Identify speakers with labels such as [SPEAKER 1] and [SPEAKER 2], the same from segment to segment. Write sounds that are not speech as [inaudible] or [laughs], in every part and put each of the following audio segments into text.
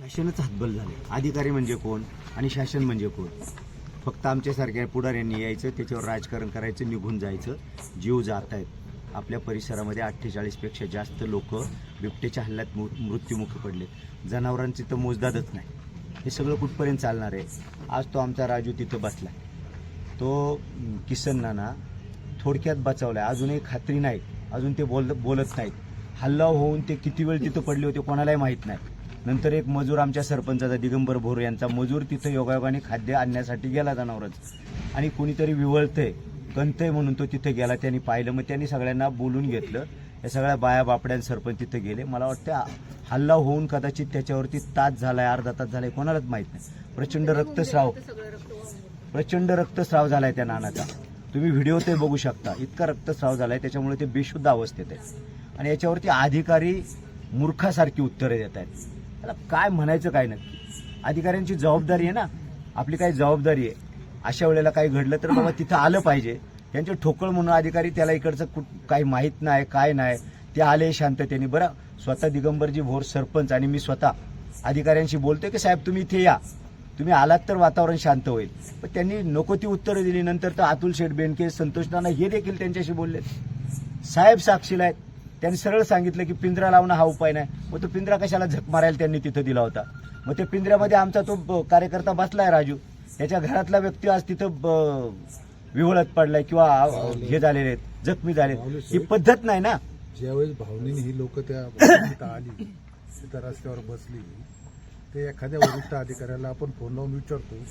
[SPEAKER 1] शासनच हातबल झाले अधिकारी म्हणजे कोण आणि शासन म्हणजे कोण? फक्त आमच्यासारख्या पुढाऱ्यांनी यायचं त्याच्यावर राजकारण करायचं निघून जायचं. जीव जात आहेत आपल्या परिसरामध्ये अठ्ठेचाळीसपेक्षा जास्त लोक बिबटेच्या हल्ल्यात मु मृत्युमुखी पडलेत. जनावरांची तर मोजदादच नाही. हे सगळं कुठपर्यंत चालणार आहे? आज तो आमचा राजू तिथं बसला. तो अं, किसन नाना थोडक्यात बचावलाय. अजूनही खात्री नाही अजून ते बोल बोलत नाहीत. हल्ला होऊन ते किती वेळ तिथं पडले होते कोणालाही माहीत नाही. नंतर एक मजूर आमच्या सरपंचाचा दिगंबर भोर यांचा. मजूर तिथं योगायोगाने खाद्य आणण्यासाठी गेला जनावरच. आणि कुणीतरी विवळतंय कंतय म्हणून तो तिथे गेला. त्यांनी पाहिलं मग त्यांनी सगळ्यांना बोलून घेतलं. या सगळ्या बाया बापड्या सरपंच तिथे गेले. मला वाटतं हल्ला होऊन कदाचित त्याच्यावरती तास झालाय अर्धा तास झालाय कोणालाच माहीत नाही. प्रचंड रक्तस्राव. प्रचंड रक्तस्राव झालाय त्या नानाचा. तुम्ही व्हिडिओ ते बघू शकता. इतका रक्तस्राव झालाय त्याच्यामुळे ते बेशुद्ध अवस्थेत आहे. आणि याच्यावरती अधिकारी मूर्खासारखी उत्तरे देत आहेत त्याला काय म्हणायचं काय नक्की? अधिकाऱ्यांची जबाबदारी आहे ना. आपली काही जबाबदारी आहे. अशा वेळेला काही घडलं तर बाबा तिथं आलं पाहिजे. त्यांचे ठोकळ म्हणून अधिकारी त्याला इकडचं कुठ काही माहीत नाही काय नाही. ते आले शांततेने. बरं स्वतः दिगंबरजी भोर सरपंच आणि मी स्वतः अधिकाऱ्यांशी बोलतोय की साहेब तुम्ही इथे या. तुम्ही आलात तर वातावरण शांत होईल. पण त्यांनी नको ती उत्तरं दिली. नंतर तर अतुल शेठ बेनके संतोष नाना हे देखील त्यांच्याशी बोलले साहेब साक्षीला आहेत. त्यांनी सरळ सांगितलं की पिंजरा लावणं हा उपाय नाही. मग तो पिंजरा कशाला झक मारायला त्यांनी तिथं दिला होता? मग त्या पिंजऱ्यामध्ये आमचा तो कार्यकर्ता बसलाय राजू. त्याच्या घरातला व्यक्ती आज तिथं विवळत पडलाय किंवा हे झालेले आहेत जखमी झाले ही पद्धत नाही ना?
[SPEAKER 2] ज्यावेळेस भावनेने ही लोक त्या आली तिथं रस्त्यावर बसली ते एखाद्या वरिष्ठ अधिकाऱ्याला आपण फोन लावून विचारतो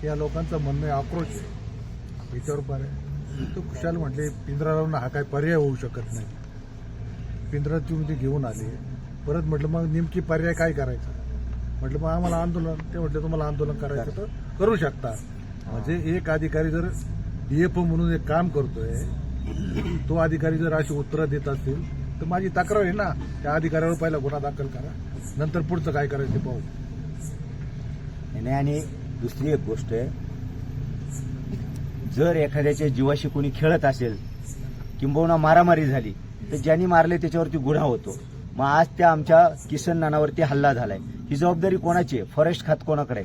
[SPEAKER 2] की या लोकांचं म्हणणं आहे, आक्रोश आहे. याच्यावर पर्याय तो खुशाल म्हटले पिंजरा लावून हा काय पर्याय होऊ शकत नाही. पिंजरातून तुम्ही ते घेऊन आले. परत म्हटलं मग नेमकी पर्याय काय करायचा? म्हटलं मग आम्हाला आंदोलन. ते म्हटलं तुम्हाला आंदोलन करायचं तर करू शकता. म्हणजे एक अधिकारी जर डीएफओ म्हणून एक काम करतोय तो अधिकारी जर अशी उत्तरं देत असतील तर माझी तक्रार आहे ना त्या अधिकाऱ्यावर पहिला गुन्हा दाखल करा. नंतर पुढचं काय करायचं ते पाहू.
[SPEAKER 1] नाही आणि दुसरी एक गोष्ट आहे. जर एखाद्याच्या जीवाशी कोणी खेळत असेल किंबहुना मारामारी झाली तर ज्यांनी मारले त्याच्यावरती गुन्हा होतो. मग आज त्या आमच्या किसन नानावरती हल्ला झालाय. ही जबाबदारी कोणाची आहे? फॉरेस्ट खात कोणाकडे?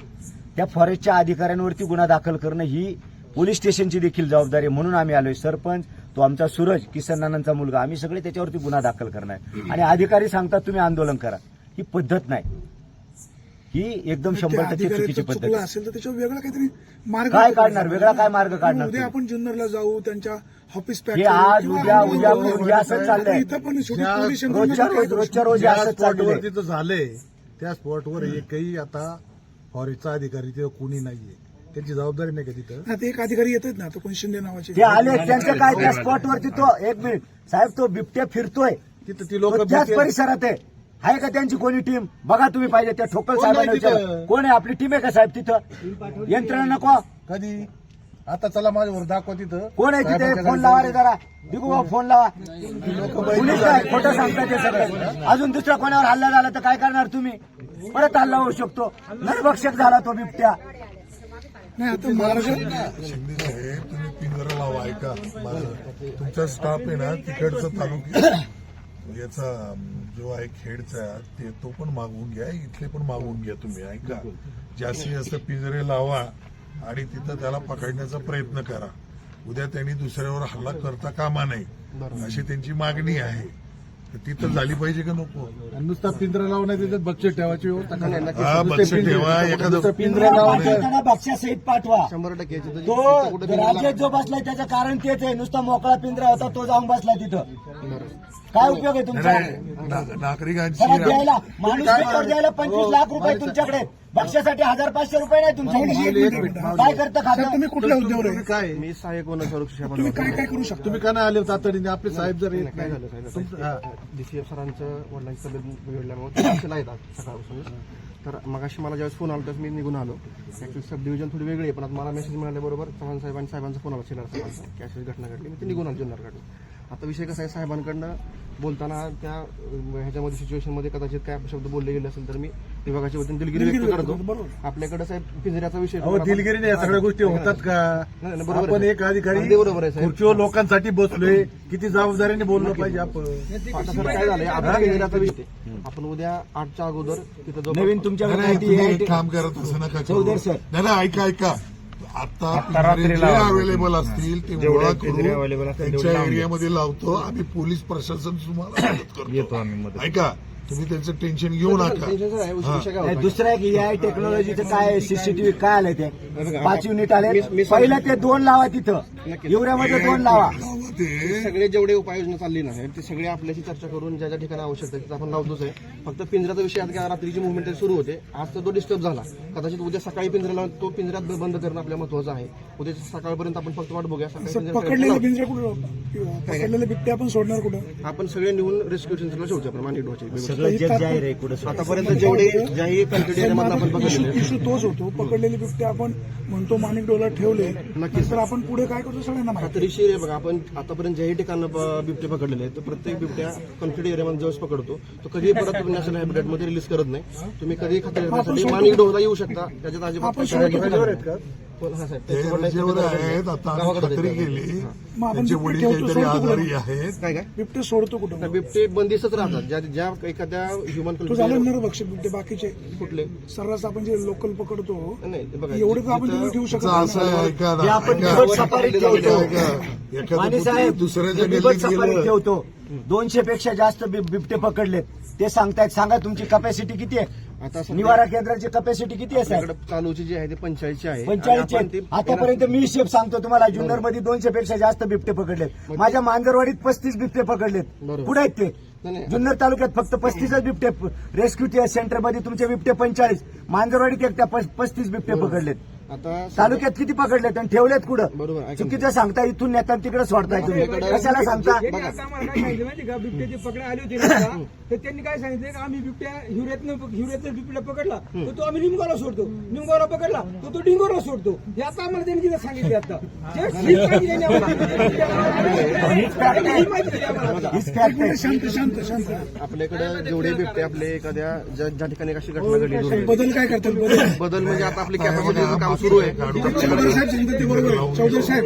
[SPEAKER 1] त्या फॉरेस्टच्या अधिकाऱ्यांवरती गुन्हा दाखल करणं ही पोलीस स्टेशनची देखील जबाबदारी म्हणून आम्ही आलोय. सरपंच तो आमचा सूरज किसन नानांचा मुलगा आम्ही सगळे त्याच्यावरती गुन्हा दाखल करणार आणि अधिकारी सांगतात तुम्ही आंदोलन करा. ही पद्धत नाही. ही एकदम शंभर टक्के चुकीची पद्धत.
[SPEAKER 3] असेल तर त्याच्यावर वेगळा काहीतरी मार्ग
[SPEAKER 1] काय काढणार? वेगळा काय मार्ग काढणार
[SPEAKER 3] उद्या
[SPEAKER 1] तुम्ही?
[SPEAKER 3] आपण जुन्नरला जाऊ त्यांच्या ऑफिस
[SPEAKER 1] हे आज उद्या उद्या हे असं चाललंय.
[SPEAKER 3] इथं पण शेवटी
[SPEAKER 1] रोजच्या रोज रोजच्या रोज हे
[SPEAKER 2] ज्या
[SPEAKER 1] असंच
[SPEAKER 2] स्पॉटवर
[SPEAKER 1] चाललंय
[SPEAKER 2] तिथं झाले त्या स्पॉटवर एकही आता फॉरेस्टचा अधिकारी तिथं कोणी नाहीये. त्यांची जबाबदारी नाही का तिथं?
[SPEAKER 3] हा, ते एक अधिकारी येतात ना तो कोण शिंदे नावाचे
[SPEAKER 1] ते आले त्यांचं काय त्या स्पॉटवरती तो एक मिनिट. साहेब तो बिबट्या फिरतोय.
[SPEAKER 2] तिथं ती लोक
[SPEAKER 1] तो त्याच परिसरात आहे. आहे का त्यांची कोणी टीम बघा तुम्ही पाहिजे त्या ठोकळ
[SPEAKER 2] कोण नाही
[SPEAKER 1] साहेबांना
[SPEAKER 2] तिथं?
[SPEAKER 1] विचारा. कोण आहे? आपली टीम आहे का साहेब तिथं? यंत्रणा नको.
[SPEAKER 2] कधी? आता चला माझ्यावर दाखवा तिथं.
[SPEAKER 1] कोण आहे तिथे? फोन लावा रे जरा. भाऊ फोन लावा. कुणीच नाही खोटं सांगताय ते सगळं. अजून दुसऱ्या कोणावर हल्ला झाला तर काय करणार तुम्ही? परत हल्ला होऊ शकतो. नरभक्षक झाला तो बिबट्या.
[SPEAKER 3] नाही आता मार्ग
[SPEAKER 4] शिंदे साहेब तुम्ही पिंजरा लावा ऐका. माझं तुमचा स्टाफ आहे ना तिकडचं तालुक्यात याचा जो आहे खेडचा ते तो पण मागवून घ्या इथले पण मागवून घ्या तुम्ही ऐका जास्तीत जास्त पिंजरे लावा आणि तिथं त्याला पकडण्याचा प्रयत्न करा. उद्या त्यांनी दुसऱ्यावर हल्ला करता कामा नये अशी त्यांची मागणी आहे. तर तिथं झाली पाहिजे का नको?
[SPEAKER 2] नुसता पिंजरा लावून नाही त्याच्यात बक्षीस ठेवायची व्यवस्था करा.
[SPEAKER 4] हा बक्ष ठेवा एखादं
[SPEAKER 2] पिंजरा लावून
[SPEAKER 1] बक्षासहित पाठवा.
[SPEAKER 5] शंभर टक्के
[SPEAKER 1] तो राजेश जो बसलाय त्याचं कारण तेच आहे. नुसता मोकळा पिंजरा होता तो जाऊन बसला तिथं. काय उपयोग आहे तुमचा?
[SPEAKER 4] नागरिकांची
[SPEAKER 1] माणूस द्यायला पंचवीस लाख रुपये तुमच्याकडे. बक्षासाठी हजार पाचशे रुपये नाही तुमच्याकडे काय करतं
[SPEAKER 3] साहेब,
[SPEAKER 1] खातं
[SPEAKER 3] तुम्ही कुठल्या उद्योगावर आहे?
[SPEAKER 2] काय?
[SPEAKER 5] मी सहाय्यक वन संरक्षण
[SPEAKER 3] तुम्ही काय काय करू शकता?
[SPEAKER 2] तुम्ही का नाही आले तातडीने? आपले साहेब जर येत
[SPEAKER 5] काय
[SPEAKER 2] नाही.
[SPEAKER 5] झालं साहेब
[SPEAKER 2] तुमचं- हा.
[SPEAKER 5] डीसीएफ सरांचं वडिलांची तब्येत बिघडल्यामुळे ते येतात सकाळपासून. तर मगाशी मला ज्यावेळेस फोन आला त्यावेळेस मी निघून आलो. ऍक्च्युली सब डिव्हिजन थोडी वेगळी आहे पण आता मला मेसेज मिळाल्याबरोबर चव्हाण साहेब आणि साहेबांचा फोन आला शिलार साहेबांचा. की अशी घटना घडली मी ते निघून आलो जुन्नरकडनं आता विषय कसा आहे साहेबांकडनं बोलताना त्या अं, ह्याच्यामध्ये सिच्युएशनमध्ये कदाचित काय शब्द बोलले गेले असेल तर मी विभागाच्या वतीने दिलगिरी व्यक्त करतो.
[SPEAKER 3] बरोबर.
[SPEAKER 5] आपल्याकडे साहेब पिंजऱ्याचा विषय
[SPEAKER 6] अहो दिलगिरीने या सगळ्या गोष्टी होतात का?
[SPEAKER 5] नाही, नाही, बरोबर
[SPEAKER 6] आपण. एक अधिकारी
[SPEAKER 5] अगदी बरोबर आहे, साहेब.
[SPEAKER 6] खुर्चीवर लोकांसाठी बसलोय किती जबाबदारीने बोललं पाहिजे आपण.
[SPEAKER 5] आता सर काय झालंय? आपल्या पिंजऱ्याचा विषय. आपण उद्या आठच्या अगोदर तिथं जो
[SPEAKER 1] नवीन तुमच्याकडे
[SPEAKER 4] नाही,
[SPEAKER 1] माहिती
[SPEAKER 4] तुम्ही
[SPEAKER 1] आहे
[SPEAKER 4] एक काम करा तसं नका करू.
[SPEAKER 1] चौधरी सर.
[SPEAKER 4] नाही नाही, ऐका ऐका. आता पिंजरे जे अवेलेबल असतील ते गोळा करून त्यांच्या एरियामध्ये लावतो. आम्ही पोलीस प्रशासन तुम्हाला मदत [coughs] करतो. ऐका. तुम्ही त्यांचं टेन्शन घेऊ नका.
[SPEAKER 5] आहे,
[SPEAKER 1] नाही? दुसरं एक एआय टेक्नॉलॉजीचं काय सीसीटीव्ही काय आलंय ते? पाच युनिट आले पहिलं ते दोन लावा तिथं. युरियामध्ये दोन लावा.
[SPEAKER 4] ते
[SPEAKER 5] सगळे जेवढे उपाययोजना चालली ना साहेब, ते सगळे आपल्याशी चर्चा करून ज्या ज्या ठिकाणी आवश्यक आहे तिथं आपण लावतोच आहे. फक्त पिंजऱ्याचा विषय आता काय रात्रीची मुवमेंट सुरू होते. आज तर तो डिस्टर्ब झाला. कदाचित उद्या सकाळी पिंजरा लावून तो पिंजऱ्यात बंद करणं आपल्या महत्वाचं आहे. उद्या सकाळपर्यंत आपण फक्त वाट बघूया सकाळी पिंजरा
[SPEAKER 3] पकडलेले
[SPEAKER 5] लावू.
[SPEAKER 3] पिंजरे कुठं? पकडलेले बिबटे आपण सोडणार कुठं?
[SPEAKER 5] आपण सगळे निवून रेस्क्यू सेंटरला शेवटी आपण मानिक डोहाचे
[SPEAKER 1] सगळं जग जाहीर आहे कुठं
[SPEAKER 5] आतापर्यंत जेवढे आपण
[SPEAKER 3] इश्यू तोच होतो. पकडलेले बिबटे आपण म्हणतो माणिक डोला ठेवले
[SPEAKER 5] नक्कीच.
[SPEAKER 3] तर आपण पुढे काय करतो सगळ्यांना माहिती
[SPEAKER 5] खात्रीशीर आहे बघा आपण आतापर्यंत ज्याही ठिकाणं बिबटे पकडलेले आहेत तर प्रत्येक बिबट्या कॉन्फ्लिक्ट एरियामध्ये ज्यावेळेस पकडतो. तो कधी परत नॅशनल हॅबिटेटमध्ये रिलीज करत नाही. तुम्ही कधी खात्री करण्यासाठी माणिक डोहला येऊ शकता. त्याच्यात अजिबात हा
[SPEAKER 4] ते
[SPEAKER 5] खात्री
[SPEAKER 4] आहेत. आता. केली. त्यांचे
[SPEAKER 3] बिबटे
[SPEAKER 4] वडील काहीतरी
[SPEAKER 3] सोडतो
[SPEAKER 4] आजारी? आहेत.
[SPEAKER 5] काय काय?
[SPEAKER 3] बिबटे सोडतो कुठं
[SPEAKER 5] बिबटे बंदिस्तच राहतात. ज्या ज्या एखाद्या ह्युमन
[SPEAKER 3] बिबटे बाकीचे.
[SPEAKER 5] कुठले?
[SPEAKER 3] सर्रास आपण जे लोकल पकडतो एवढे आपण ठेवू शकत
[SPEAKER 4] असं. एखादं दुसऱ्याच्या गल्लीत गेलं.
[SPEAKER 1] दोनशे पेक्षा जास्त बिब- बिबटे पकडलेत ते सांगतायत सांगा तुमची कपॅसिटी किती आहे?
[SPEAKER 5] आता सध्या
[SPEAKER 1] निवारा केंद्राची कपॅसिटी किती आहे साहेब?
[SPEAKER 5] आपल्याकडे चालूची जी आहे ती पंचाळीसची आहे. आणि ती-
[SPEAKER 1] आतापर्यंत मी हिशेब सांगतो तुम्हाला जुन्नरमध्ये दोनशे पेक्षा जास्त बिबटे पकडलेत. माझ्या मांजरवाडीत पस्तीस बिबटे पकडलेत.
[SPEAKER 5] बरोबर.
[SPEAKER 1] कुठे आहेत ते?
[SPEAKER 5] नाही.
[SPEAKER 1] जुन्नर तालुक्यात फक्त पस्तीसच बिबटे रेस्क्यू सेंटरमध्ये तुमचे बिबटे पंचाळीस मांजरवाडीत एक त्या पस्तीस बिबटे पकडलेत.
[SPEAKER 5] आता
[SPEAKER 1] तालुक्यात किती पकडलेत आणि ठेवलेत कुठं?
[SPEAKER 5] बरोबर.
[SPEAKER 1] चुकीचं सांगता इथून नेता तिकडे सोडताय तुम्ही. कशाला सांगता?
[SPEAKER 7] त्यांनी आता आम्हाला काय सांगितलं माहिती का? बिबट्याची पकड आली होती ना [coughs] तर त्यांनी काय सांगितलं? की आम्ही बिबट्या हिवऱ्यातनं हिवऱ्यातनं बिबट्या पकडला तर तो आम्ही निमगावला सोडतो. निमगावला पकडला तर तो डिंगोरला सोडतो. हे आता आम्हाला त्यांनी तिथं सांगितले आता? जे ठीक माहिती त्यांनी आम्हाला- ही माहिती दिली आम्हाला.
[SPEAKER 1] हीच फॅक्ट आहे
[SPEAKER 3] शांत शांत शांत
[SPEAKER 5] आपल्याकडे जेवढे बिबटे आपले एखाद्या ज्या ज्या ठिकाणी अशी घटना घडली दुर्दैवी.
[SPEAKER 3] बदल काय करतात? बदल?
[SPEAKER 5] बदल म्हणजे आता आपली कॅपॅसिटीचं काम सुरू आहे
[SPEAKER 3] चौधरी साहेब सांगतात ते बरोबर आहे चौधरी साहेब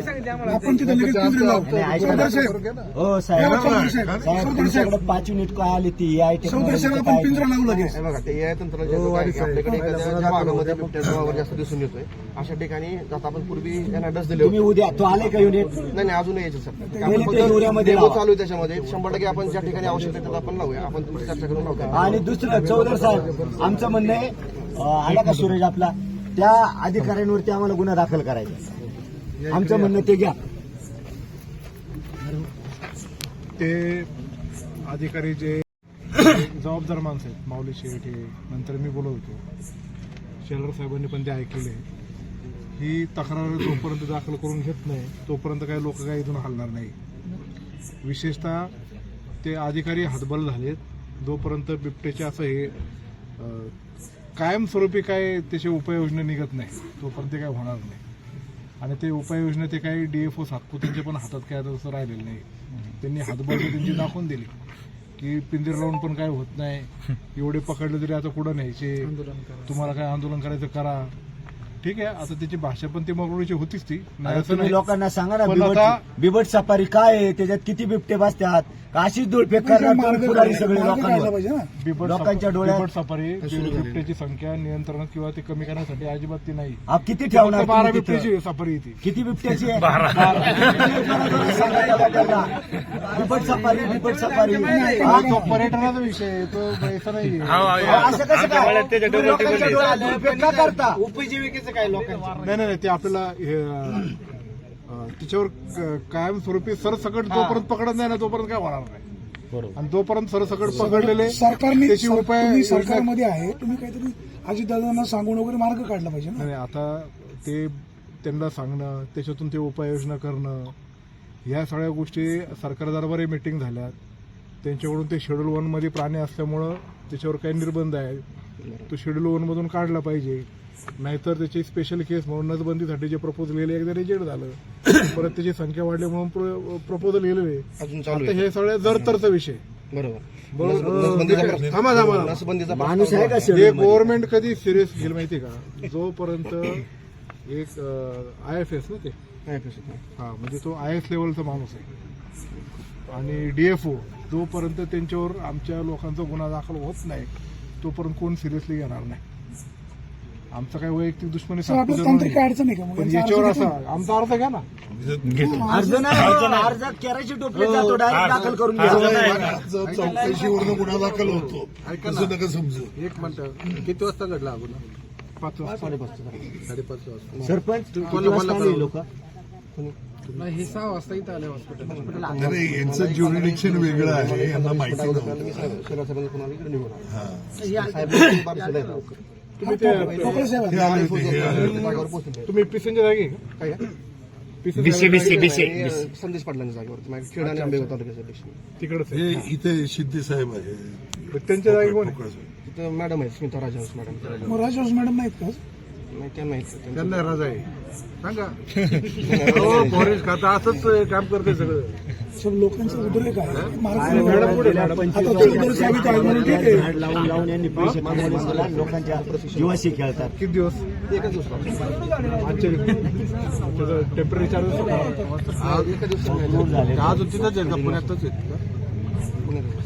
[SPEAKER 3] आपण तिथे लगेच पिंजरे लावतो.
[SPEAKER 1] नाही, ऐका ना.
[SPEAKER 3] चौधरी साहेब.
[SPEAKER 1] हो साहेब
[SPEAKER 3] चौधरी साहेब.
[SPEAKER 1] साहेब
[SPEAKER 3] चौधरी साहेब.
[SPEAKER 1] तुमच्याकडे पाच युनिट काय आली ती? आय
[SPEAKER 3] चौधरी साहेब
[SPEAKER 1] टेक्नॉलॉजी
[SPEAKER 3] आपण पिंजरा लावू लगेच.
[SPEAKER 5] हे बघा ते या तंत्रज्ञान काय आहे की आपल्याकडे एखाद्या ज्या भागामध्ये बिबट्याचा वावर जास्त दिसून येतोय अशा ठिकाणी आता आपण पूर्वी यांना डस दिले
[SPEAKER 1] तुम्ही
[SPEAKER 5] होते.
[SPEAKER 1] उद्या तो आले का युनिट
[SPEAKER 5] नाही नाही अजून यायचं सर.
[SPEAKER 1] ते युरियामध्ये लावा.
[SPEAKER 5] चालू आहे त्याच्यामध्ये. शंभर टक्के आपण ज्या ठिकाणी आवश्यक आहे त्यात आपण लावूया. आपण तुमची चर्चा करून लावूया.
[SPEAKER 1] आणि दुसरं चौधर साहेब आमचं म्हणणं आहे अं, आला का सुरेश आपला? त्या अधिकाऱ्यांवरती आम्हाला गुन्हा दाखल करायचा आमचं म्हणणं ते घ्या.
[SPEAKER 6] ते अधिकारी जे जबाबदार माणसं आहेत माऊली शेठ हे नंतर मी बोलत होतो. शेलर साहेबांनी पण ते ऐकलेले ही तक्रार जोपर्यंत दाखल करून घेत नाही तोपर्यंत काही लोक काही इथून हलणार नाही. विशेषतः ते अधिकारी हातबल झालेत. जोपर्यंत बिबटेचे असं हे कायमस्वरूपी काय त्याची उपाययोजना निघत नाही. तोपर्यंत ते काय होणार नाही. आणि ते उपाययोजना ते काही डीएफओ सातपुतेंच्या पण हातात काय आता तसं राहिलेलं नाही. त्यांनी हातबळ त्यांची दाखवून दिली. की पिंजर लावून पण काय होत नाही. एवढे पकडले तरी आता कुठं न्यायचे? तुम्हाला काय आंदोलन करायचं करा. ठीक आहे आता त्याची भाषा पण ती मगरूची होतीच ती. नाही असं
[SPEAKER 1] तुम्ही
[SPEAKER 6] नाही.
[SPEAKER 1] लोकांना सांगा ना
[SPEAKER 6] पण
[SPEAKER 1] बिबट
[SPEAKER 6] आता-
[SPEAKER 1] बिबट सफारी काय आहे? त्याच्यात किती बिबटे बसतात? का अशीच धुळफेक करणार सगळे
[SPEAKER 3] ना.
[SPEAKER 6] बिबट
[SPEAKER 1] लोकांच्या डोळ्यात-
[SPEAKER 6] बिबट सफारी बिबट्याची संख्या नियंत्रणात किंवा ते कमी करण्यासाठी अजिबात ती नाही.
[SPEAKER 1] आप किती ठेवणार
[SPEAKER 6] फक्त बारा
[SPEAKER 1] तुम्ही तिथं?
[SPEAKER 6] बिबट्याची सफारी येते
[SPEAKER 1] किती बिबट्याची आहे? बिबट सफारी बिबट सफारी. हा?
[SPEAKER 6] तो पर्यटनाचा विषय आहे तो पैसा नाही
[SPEAKER 1] असं कसं काय? तुम्ही लोकांच्या डोळ्यात धुळफेक का करता?
[SPEAKER 6] नाही नाही नाही, ते आपल्याला हे, अं, तिच्यावर क- कायमस्वरूपी सरसकट जोपर्यंत पकडत नाही ना तोपर्यंत काय होणार नाही. आणि जोपर्यंत सरसकट पकडलेले
[SPEAKER 3] सरकारने
[SPEAKER 6] त्याची
[SPEAKER 3] सर-
[SPEAKER 6] उपाय
[SPEAKER 3] तुम्ही
[SPEAKER 6] योजना-
[SPEAKER 3] सरकारमध्ये आहे तुम्ही काहीतरी अजितदादांना सांगून वगैरे मार्ग काढला पाहिजे ना?
[SPEAKER 6] नाही आता ते त्यांना सांगणं त्याच्यातून ते उपाययोजना करणं ह्या सगळ्या गोष्टी सरकार दरबारी मिटिंग झाल्यात. त्यांच्याकडून ते शेड्यूल वनमध्ये प्राणी असल्यामुळं त्याच्यावर काही निर्बंध आहे तो शेड्यूल वन मधून काढला पाहिजे. नाहीतर त्याची स्पेशल केस म्हणून नसबंदीसाठी जे प्रपोजल लिहिले एकदा रिजेक्ट झालं. [coughs] परत त्याची संख्या वाढली म्हणून प्रपोजल लिहिलेले.
[SPEAKER 5] अजून चालू
[SPEAKER 6] आता
[SPEAKER 5] आहे.
[SPEAKER 6] हे सगळे जर तरचा विषय.
[SPEAKER 5] बरोबर. नसबंदीचा
[SPEAKER 6] थांबा थांबा.
[SPEAKER 5] नसबंदीचा
[SPEAKER 1] माणूस आहे का
[SPEAKER 6] हे
[SPEAKER 1] शेड्यूल
[SPEAKER 6] गव्हर्नमेंट कधी सिरियस घेईल माहिती का? जोपर्यंत एक आय एफ एस ना ते. हा म्हणजे तो आय एस लेवलचा माणूस आहे. आणि डीएफओ जोपर्यंत त्यांच्यावर आमच्या लोकांचा गुन्हा दाखल होत नाही तोपर्यंत कोण सिरियसली घेणार नाही. आमचं काही वैयक्तिक दुश्मनी सातपुतेवर
[SPEAKER 3] तांत्रिक काय. अडचण आहे का मग?
[SPEAKER 6] पण
[SPEAKER 3] यांचा
[SPEAKER 6] याच्यावर
[SPEAKER 3] अर्ज
[SPEAKER 6] असा आमचा अर्थ घ्या ना.
[SPEAKER 1] अर्ज नाही अर्ज केराची टोपले जातो डायरेक्ट दाखल करून घ्या.
[SPEAKER 4] जर चौकशीवरनं गुन्हा दाखल होतो? असं नका समजू.
[SPEAKER 6] एक मिनिट. किती वाजता घडला गुन्हा पाच वाजता. साडेपाच साडेपाच वाजता.
[SPEAKER 1] सरपंच लोक?
[SPEAKER 6] हे सहा वाजता इथं आले हॉस्पिटल
[SPEAKER 4] अरे यांचं ज्युरिडिक्शन वेगळं आहे यांना माहिती नव्हतं.
[SPEAKER 6] तुम्ही ते. तुम्ही पिसेंजर जागी आहे का?
[SPEAKER 5] काय संदेश पाटलांच्या जागेवर. माझ्या खेड आणि आंबेगाव तालुक्याचे अध्यक्ष
[SPEAKER 6] तिकडंच आहे.
[SPEAKER 4] हे इथे शिंदे साहेब आहे.
[SPEAKER 6] पण त्यांच्या जागी कोण.
[SPEAKER 5] तिथं मॅडम आहेत स्मिता राजहंस मॅडम.
[SPEAKER 3] राजहंस मॅडम नाहीत का?
[SPEAKER 5] नाही त्या माहीत
[SPEAKER 6] त्यांना राजा आहे. सांगा. [laughs] हो, फॉरेस्ट खाता असंच काम करते सगळं.
[SPEAKER 3] सर लोकांचा उद्रेक आहे
[SPEAKER 6] आणि मॅडम पुढे मॅडम.
[SPEAKER 3] आता चौधरी साहेब इथे आहेत म्हणून ठीक आहे.
[SPEAKER 1] झाड लावून लावून यांनी पैसे कमवले मला लोकांच्या जीवाशी खेळतात.
[SPEAKER 6] किती दिवस?
[SPEAKER 5] एकच दिवस
[SPEAKER 6] टेंपररी चार्जेस
[SPEAKER 5] आज एका दिवसात
[SPEAKER 6] तिथंच आहेत का? पुण्यातच आहेत. का
[SPEAKER 5] पुण्यात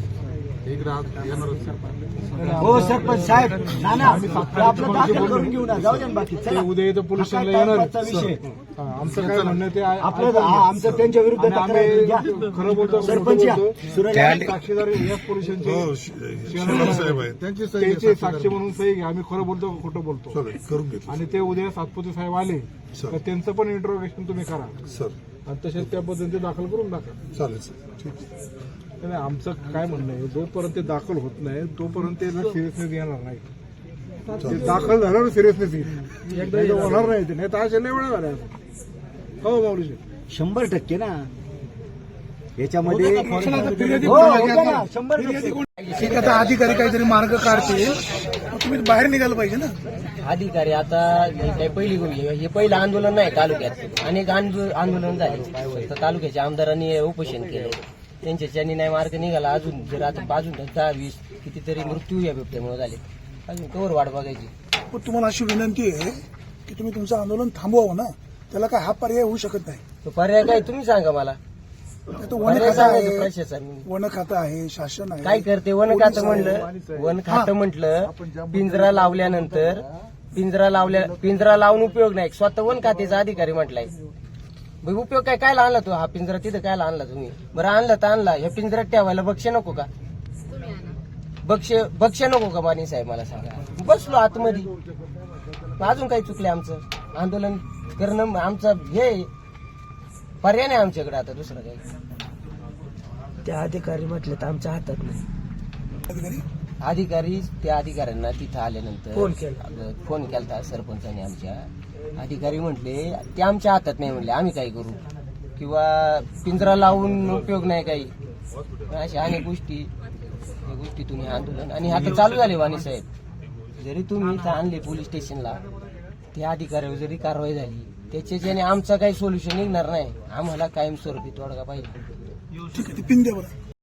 [SPEAKER 1] हो सरपंच साहेब ना. ना आपलं दाखल करून घेऊ ना. जाऊ द्या ना बाकी.
[SPEAKER 6] ते
[SPEAKER 1] चला.
[SPEAKER 6] उद्या इथं पोलीस
[SPEAKER 1] हा काय
[SPEAKER 6] स्टेशनला येणार
[SPEAKER 1] टाइमपासचा विषय.
[SPEAKER 6] हा, आमचं काय म्हणणं आहे ते आहे-
[SPEAKER 1] आपलं
[SPEAKER 6] ऐकून
[SPEAKER 1] हा,
[SPEAKER 6] घ्या.
[SPEAKER 1] आमचं त्यांच्या विरुद्ध
[SPEAKER 6] आणि
[SPEAKER 1] तक्रार घ्या.
[SPEAKER 6] आम्ही खरं बोलतो खोटं
[SPEAKER 1] सरपंच या.
[SPEAKER 6] बोलतो.
[SPEAKER 1] सुरज
[SPEAKER 6] त्या साक्षीदार
[SPEAKER 4] हो श- शंकर साहेब आहेत.
[SPEAKER 6] त्यांची साक्षी म्हणून सही घ्या. आम्ही खरं बोलतो का खोटं बोलतो?
[SPEAKER 4] चालेल करून घेतो.
[SPEAKER 6] आणि ते उद्या सातपुते साहेब आले. तर त्यांचं पण इंट्रोगेशन तुम्ही करा.
[SPEAKER 4] सर.
[SPEAKER 6] आणि तसेच त्या पद्धतीने दाखल करून टाका.
[SPEAKER 4] चालेल सर. ठीक आहे.
[SPEAKER 6] नाही, आमचं काय म्हणणं आहे? जोपर्यंत ते दाखल होत नाही तोपर्यंत त्याला सिरियसनेस येणार नाही. ते दाखल झाल्यावर सिरियसनेस येईल. एकदा हे होणार नाही ते. नाही तर अशा लय वेळा झाल्या असं. हो माऊली
[SPEAKER 1] शंभर टक्के ना. याच्यामध्ये
[SPEAKER 3] आता
[SPEAKER 1] हो,
[SPEAKER 3] आता अधिकारी काहीतरी मार्ग काढतील. तुम्ही बाहेर निघायला पाहिजे ना.
[SPEAKER 8] अधिकारी आता हे काही पहिली गोष्ट आहे. हे पहिलं आंदोलन नाही तालुक्यात. अनेक आंदो- आंदोलन झाले. तर तालुक्याच्या आमदारांनी उपोषण केले. त्यांच्याच्यानी नाही मार्ग निघाला अजून जर आता अजून दहा वीस कितीतरी मृत्यू या बिबट्यामुळे झाले. अजून कवर वाट बघायची.
[SPEAKER 3] पण तुम्हाला अशी विनंती आहे की तुम्ही तुमचं आंदोलन थांबवावं ना? त्याला काय हा पर्याय होऊ शकत नाही.
[SPEAKER 8] तो पर्याय काय तुम्ही सांगा मला.
[SPEAKER 3] वन
[SPEAKER 8] पर्याय
[SPEAKER 3] खातं
[SPEAKER 8] सांगायचं
[SPEAKER 3] आहे.
[SPEAKER 8] प्रशासन
[SPEAKER 3] वन खातं आहे शासन आहे.
[SPEAKER 8] काय करते? वन खातं. म्हणलं वन खातं म्हटलं पिंजरा लावल्यानंतर पिंजरा लावल्या पिंजरा लावून उपयोग नाही. स्वतः वन खात्याचा अधिकारी म्हटलाय. उपयोग काय काय आणला तो? हा पिंजरा तिथं काय आणला तुम्ही? बरं आणलं तर आणला. ह्या पिंजऱ्यात ठेवायला बक्ष नको का? बक्ष बक्ष नको का माने साहेब मला सांगा? बसलो आतमध्ये. अजून काही चुकले आमचं? आंदोलन करणं आमचं हे पर्याय नाही आमच्याकडे आता दुसरं काही. त्या अधिकारी म्हटलं तर आमच्या हातात नाही.
[SPEAKER 3] अधिकारी
[SPEAKER 8] त्या अधिकाऱ्यांना तिथं आल्यानंतर फोन केला. फोन केला सरपंचाने आमच्या. अधिकारी म्हटले ते आमच्या हातात नाही. म्हणले आम्ही काय करू? किंवा पिंजरा लावून उपयोग नाही काही. अशा अनेक गोष्टी या गोष्टीतून हे आंदोलन. आणि आता चालू झाले वाणी साहेब. जरी तुम्ही इथं आणले पोलीस स्टेशनला त्या अधिकाऱ्यावर जरी कारवाई झाली त्याच्याच्याने आमचं काही सोल्युशन निघणार नाही. आम्हाला कायमस्वरूपी तोडगा पाहिजे.
[SPEAKER 3] ठीक आहे ते